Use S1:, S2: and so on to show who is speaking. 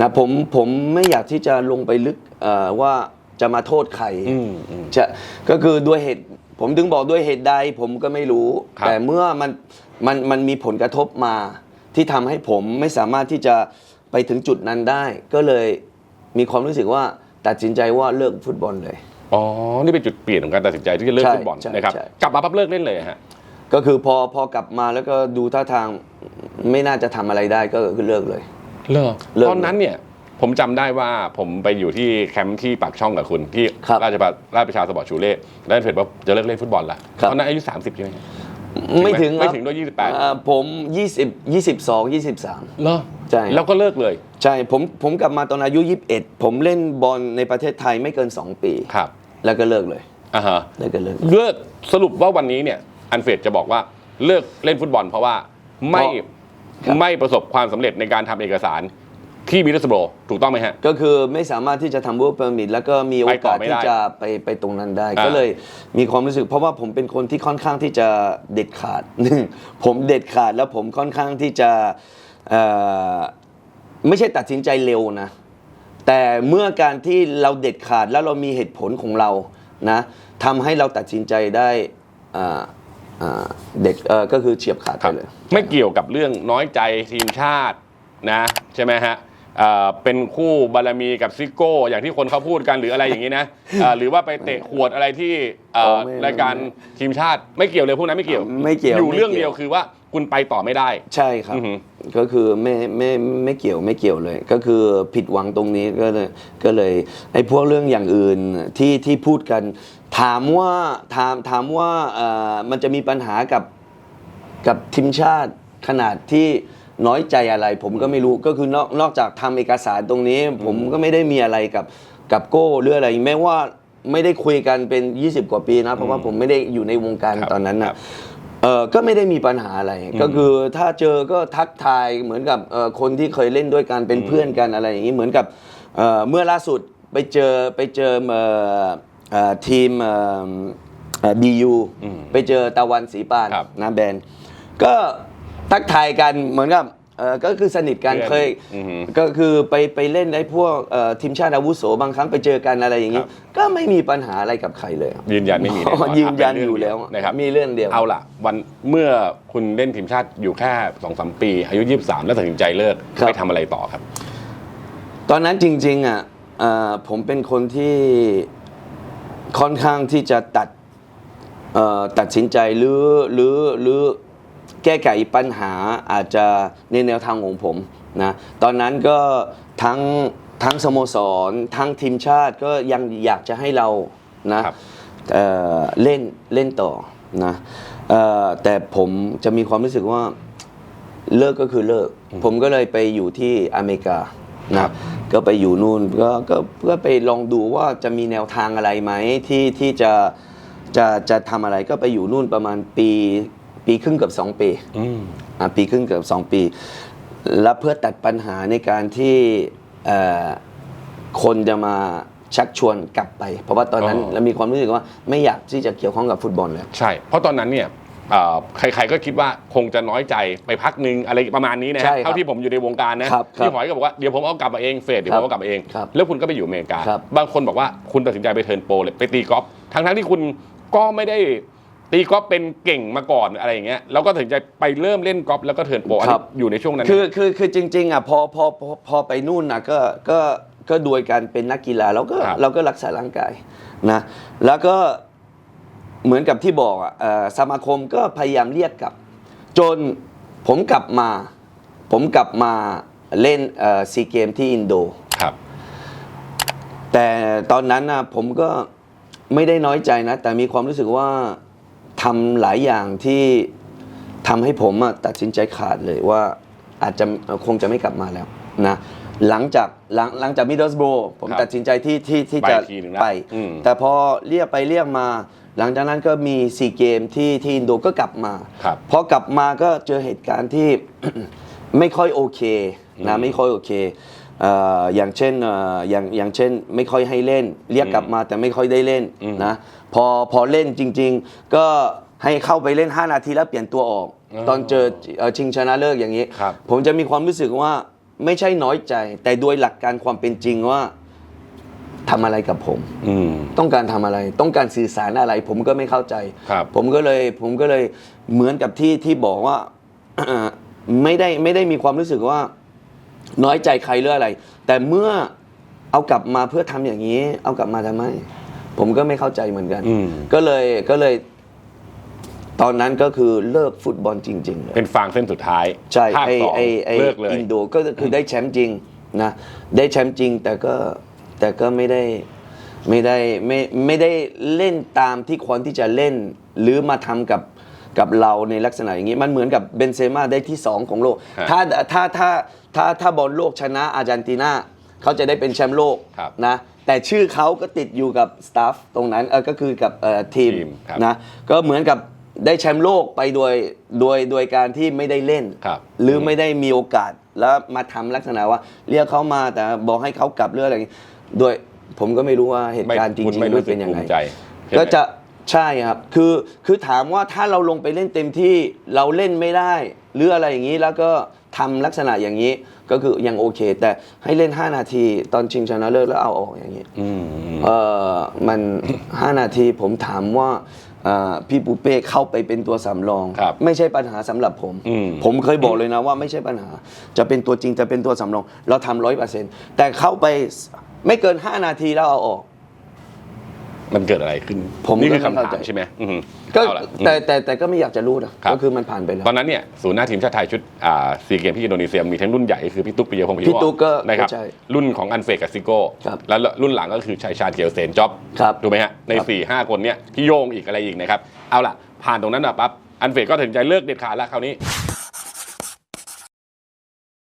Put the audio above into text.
S1: นะผมผมไม่อยากที่จะลงไปลึกเอ่อว่าจะมาโทษใคร
S2: อืมอืม
S1: จะก็คือด้วยเหตุ ผมถึงบอกด้วยเหตุใดผมก็ไม่รู้
S2: ครับ
S1: แต่เมื่อมันมันมันมีผลกระทบมา ที่ทำให้ผมไม่สามารถที่จะไปถึงจุดนั้นได้ ก็เลยมีความรู้สึกว่าตัดสินใจว่าเลิกฟุตบอลเลย
S2: อ๋อ นี่เป็นจุดเปลี่ยนของการตัดสินใจที่จะเลิก
S1: ใช่
S2: ฟุตบอล
S1: ใช่
S2: นะครับ
S1: ใช่
S2: กลับมาปั๊บเลิกเล่นเลยฮะ
S1: ก็คือพอพอกลับมาแล้วก็ดูท่าทางไม่น่าจะทำอะไรได้ก็คือเลิกเลย
S2: เลิก
S1: เลิก
S2: ตอนนั้นเนี่ย ผมจำได้ว่าผมไปอยู่ที่แคมป์ที่ปากช่องกับคุณ ที่
S1: ครับ
S2: ราชบัราชประชาสปอร์ตชูเล่แล้วเห็นว่าจะเลิกเล่นฟุตบอลละ
S1: ครับ
S2: ตอนนั้นอายุ 30 ใช่ไหม
S1: ไม่ถึง
S2: ไม่
S1: ครับ
S2: ถึงด้วย28
S1: เอ่อผม 20 22 23
S2: เลิก
S1: ใช่
S2: แล้วก็เลิกเลย
S1: ใช่ผมผมกลับมาตอนอายุ 21 ผมเล่นบอลในประเทศไทยไม่เกิน 2 ปี
S2: ครับ
S1: แล้วก็เลิกเลย
S2: อ่าฮะ
S1: แล้วก็เลิก
S2: เลิกสรุปว่าวันนี้เนี่ยอันเฟดจะบอกว่าเลิกเล่นฟุตบอลเพราะว่าไม่
S1: ครับ
S2: ไม่ประสบความสำเร็จในการทำเอกสารที่มิดเดิลสโบรถูกต้องไหมฮะ
S1: ก็คือไม่สามารถที่จะทำ work permit แล้วก็มีโอกาส
S2: ไปต่อไม่
S1: ที่
S2: ได้
S1: จะไปไปตรงนั้นได้
S2: อ่า
S1: ก็เลยมีความรู้สึก เพราะว่าผมเป็นคนที่ค่อนข้างที่จะเด็ดขาดหนึ่งผมเด็ดขาดแล้วผมค่อนข้างที่จะเอ่อไม่ใช่ตัดสินใจเร็วนะ แต่เมื่อการที่เราเด็ดขาดแล้วเรามีเหตุผลของเรานะทำให้เราตัดสินใจได้อ่าอ่า เด็กเออก็คือเฉียบขาดไปเลย
S2: ไม่เกี่ยวกับเรื่องน้อยใจทีมชาตินะ ใช่ไหมฮะ เอ่อเป็นคู่บารมีกับซิโก้ อย่างที่คนเขาพูดกันหรืออะไรอย่างนี้นะเอ่อหรือว่าไปเตะขวดอะไรที่เอ่อ
S1: โอ้ไม่
S2: รายการทีมชาติไม่เกี่ยวเลยพวกนั้นไม่เกี่ยว
S1: ไม่เกี่ยว
S2: อยู่
S1: ไม่
S2: เรื่อง
S1: เกี่ยว
S2: เดียวคือว่าคุณไปต่อไม่ได้
S1: ใช่ครับ
S2: อือหือ
S1: ก็คือไม่ไม่ไม่เกี่ยวไม่เกี่ยวเลย ก็คือผิดหวังตรงนี้ก็เลยก็เลยไอ้พวกเรื่องอย่างอื่นที่ที่พูดกัน ถามว่าถามถามว่าเอ่อมันจะมีปัญหากับกับทีมชาติขนาดที่ น้อยใจอะไร ผมก็ไม่รู้ก็คือนอกนอกจากทำเอกสารตรงนี้ ผมก็ไม่ได้มีอะไรกับกับโก้หรืออะไรแม้ว่าไม่ได้คุยกันเป็น 20 กว่าปีนะเพราะว่าผมไม่ได้อยู่ในวงการ
S2: ครับ
S1: ตอนนั้น
S2: ครั
S1: นะ
S2: บ
S1: เออก็ไม่ได้มีปัญหาอะไร ก็คือถ้าเจอก็ทักทายเหมือนกับเอ่อคนที่เคยเล่นด้วยกันเป็นเพื่อนกันอะไรอย่างนี้เหมือนกับเอ่อเมื่อล่าสุดไปเจอไปเจอเอ่อเอ่อทีมบียู
S2: อืม
S1: ไปเจอตะวันสีปาน
S2: ครับ
S1: นะแบนก็ ทักทายกันเหมือนกับเอ่อก็คือสนิทกัน
S2: เพื่อน
S1: เคย
S2: อือหือ
S1: ก็คือไปไปเล่นไอ้พวกเอ่อทีมชาติอาวุโสบางครั้งไปเจอกันอะไรอย่างนี้
S2: ครับ
S1: ก็ไม่มีปัญหาอะไรกับใครเลยครับ
S2: ยืนยันไม่มีแน่นอน
S1: ยืนยัน
S2: เป็
S1: อยู่แล้ว
S2: นะครับ
S1: มีเรื่องเดียว
S2: เอาล่ะ วันเมื่อคุณเล่นทีมชาติอยู่แค่สองสามปี อายุ 23 แล้วตัดสินใจเลิก
S1: ครับ
S2: ไปทำอะไรต่อครับ
S1: ตอนนั้นจริงๆอะเอ่อผมเป็นคนที่ค่อนข้างที่จะตัดเอ่อตัดสินใจหรือหรือหรือ แก้ไขปัญหาอาจจะในแนวทางของผมนะตอนนั้นก็ทั้งทั้งสโมสรทั้งทีมชาติก็ยังอยากจะให้เรานะครับเอ่อเล่นเล่นต่อนะเอ่อแต่ผมจะมีความรู้สึกว่าเลิกก็คือเลิก ผมก็เลยไปอยู่ที่อเมริกา
S2: ครั
S1: นะ
S2: บ
S1: ก็ไปอยู่นู่นก็ก็เพื่อไปลองดูว่าจะมีแนวทางอะไรไหมที่ที่จะจะจะทำอะไรก็ไปอยู่นู่นประมาณปี ปีครึ่งเกับ 2 ปี
S2: อืม
S1: อะปีครึ่งเกือบสองปี แล้วเพื่อตัดปัญหาในการที่เอ่อคนจะมาชักชวนกลับไป เพราะว่าตอนนั้น
S2: อ๋อ
S1: เรามีความรู้สึกว่าไม่อยากที่จะเกี่ยวข้องกับฟุตบอลแล้ว
S2: ใช่ เพราะตอนนั้นเนี่ยเอ่อใครๆก็คิดว่าคงจะน้อยใจไปพักหนึ่งอะไรประมาณนี้นะ
S1: ใช่
S2: ฮะ
S1: ครับ
S2: เท่าที่ผมอยู่ในวงการนะครับ
S1: ครับ
S2: พี่หอยก็บอกว่าเดี๋ยวผมเอากลับมาเองเฟดเดี๋ยวผมเอากลับมาเอง
S1: ครับ
S2: แล้วคุณก็ไปอยู่อเมริกา
S1: ครับ
S2: บางคนบอกว่าคุณตัดสินใจไปเทิร์นโปรเลยไปตีกอล์ฟทั้งๆที่คุณก็ไม่ได้ ตีกอล์ฟเป็นเก่งมาก่อนอะไรอย่างเงี้ยแล้วก็ตัดสินใจไปเริ่มเล่นกอล์ฟแล้วก็เทิร์นโปรอัน
S1: ครั
S2: นี้
S1: บ
S2: อยู่ในช่วงนั้น
S1: คือคือคือจริง ๆอะพอพอพอพอไปนู่นนะก็ก็ก็โดยการเป็นนักกีฬาเราก็
S2: ครับ
S1: เราก็รักษาร่างกายนะแล้วก็เหมือนกับที่บอกอะเอ่อสมาคมก็พยายามเรียกกลับ จนผมกลับมา ผมกลับมาเล่นซีเกมที่อินโด
S2: ครับ
S1: แต่ตอนนั้นนะผมก็ไม่ได้น้อยใจนะ แต่มีความรู้สึกว่า ทำหลายอย่างที่ทำให้ผมอะตัดสินใจขาดเลยว่าอาจจะเอ่อคงจะไม่กลับมาแล้วนะหลังจากหลังหลังจากมิดเดิลสโบรผม
S2: ครับ
S1: ตัดสินใจที่ที่ที่
S2: ไป
S1: จะ
S2: ทีหนึ่งนะ
S1: ไป
S2: อืม
S1: แต่พอเรียกไปเรียกมา หลังจากนั้นก็มีซีเกมที่ที่อินโดก็กลับมา
S2: ครับ
S1: พอกลับมาก็เจอเหตุการณ์ที่ ไม่ค่อยโอเคนะไม่ค่อยโอเคเอ่ออย่างเช่นเอ่ออย่างอย่างเช่นไม่ค่อยให้เล่น เรียกกลับมาแต่ไม่ค่อยได้เล่น
S2: อืม
S1: นะพอพอเล่นจริง ๆ ก็ให้เข้าไปเล่น 5 นาทีแล้วเปลี่ยนตัวออก
S2: อ๋อ
S1: ตอนเจอเอ่อชิงชนะเลิกอย่างนี้
S2: ครับ
S1: ผมจะมีความรู้สึกว่าไม่ใช่น้อยใจ แต่โดยหลักการความเป็นจริงว่าทำอะไรกับผม
S2: อืม
S1: ต้องการทำอะไร ต้องการสื่อสารอะไร ผมก็ไม่เข้าใจ
S2: ครับ
S1: ผมก็เลยผมก็เลยเหมือนกับที่ที่บอกว่าไม่ได้ไม่ได้มีความรู้สึกว่า น้อยใจใครหรืออะไร แต่เมื่อเอากลับมาเพื่อทำอย่างนี้ เอากลับมาทำไม ผมก็ไม่เข้าใจเหมือนกัน
S2: อืม
S1: ก็เลยก็เลย ตอนนั้นก็คือเลิกฟุตบอลจริงๆเลย
S2: เป็นฟางเส้นสุดท้าย
S1: ใช่
S2: ภาค
S1: ไอ
S2: สอง
S1: ไอไอ
S2: เลิกเลย
S1: อินโดก็คือได้แชมป์จริงนะได้แชมป์จริงแต่ก็แต่ก็ไม่ได้ไม่ได้ไม่ไม่ได้เล่นตามที่ควรที่จะเล่น หรือมาทำกับ กับเราในลักษณะอย่างนี้ มันเหมือนกับเบนเซม่าได้ที่ 2 ของโลก
S2: ครับ
S1: ถ้าถ้าถ้าถ้าถ้าบอลโลกชนะอาร์เจนตินาเขาจะได้เป็นแชมป์โลก
S2: ครับ
S1: นะแต่ชื่อเขาก็ติดอยู่กับสตาฟตรงนั้นเออก็คือกับเอ่อทีม
S2: ทีมครับ
S1: นะก็เหมือนกับได้แชมป์โลกไปโดยโดยโดยการที่ไม่ได้เล่น
S2: ครับ
S1: หรือไม่ได้มีโอกาสแล้วมาทำลักษณะว่า เรียกเขามาแต่บอกให้เขากลับเรื่องอะไรอย่างงี้โดยผมก็ไม่รู้ว่าเหตุการณ์จริง
S2: คุณ
S1: ๆ
S2: ไม่
S1: มั
S2: รู้
S1: น
S2: สึ
S1: เป็
S2: ก
S1: นยัง
S2: ภู
S1: ไง
S2: มิใจใช่ไหม
S1: ก็จะ ใช่ครับ คือคือถามว่าถ้าเราลงไปเล่นเต็มที่เราเล่นไม่ได้ หรืออะไรอย่างนี้แล้วก็ทำลักษณะอย่างนี้ก็คือยังโอเค แต่ให้เล่น 5 นาทีตอนชิงชนะเลิศแล้วเอาออกอย่างนี้
S2: อืม
S1: เออมัน 5 นาทีผมถามว่าเอ่อพี่ปูเป้เข้าไปเป็นตัวสำรอง
S2: ครับ
S1: ไม่ใช่ปัญหาสำหรับผม
S2: อืม
S1: ผมเคยบอกเลยนะว่าไม่ใช่ปัญหา จะเป็นตัวจริงจะเป็นตัวสำรอง เราทำร้อยเปอร์เซ็นต์แต่เข้าไปไม่เกิน 5 นาทีแล้วเอาออก
S2: มันเกิดอะไรขึ้น
S1: ผม
S2: นี่คือ
S1: ก็ไม่
S2: คำ
S1: เข้า
S2: ถาม
S1: ใจ
S2: ใช่ไหมอืม
S1: ก็
S2: เอาละ
S1: แต่แต่แต่ก็ไม่อยากจะรู้นะครับ ก็คือมันผ่านไปแล้ว
S2: ตอนนั้นเนี่ยศูนย์หน้าทีมชาติไทยชุดอ่าซีเกมที่อินโดนีเซียมีทั้งรุ่นใหญ่ก็คือพี่ตุ๊กปิยพงศ์
S1: พี่ตุ๊กก็
S2: นะครับ
S1: ใช่
S2: รุ่นของอันเฟกกับซิโก้
S1: ครับ
S2: แล้วรุ่นหลังก็คือชัยชาญเกียวเซนจ็อบ
S1: ครับ
S2: ถูกไหมฮะใน
S1: ครับ
S2: 4ี่ห้าคนเนี่ยพี่โยงอีกอะไรอีกนะครับ เอาล่ะ ผ่านตรงนั้นมาปั๊บอันเฟกก็ตัดสินใจเลิกเด็ดขาดแล้วคราวนี้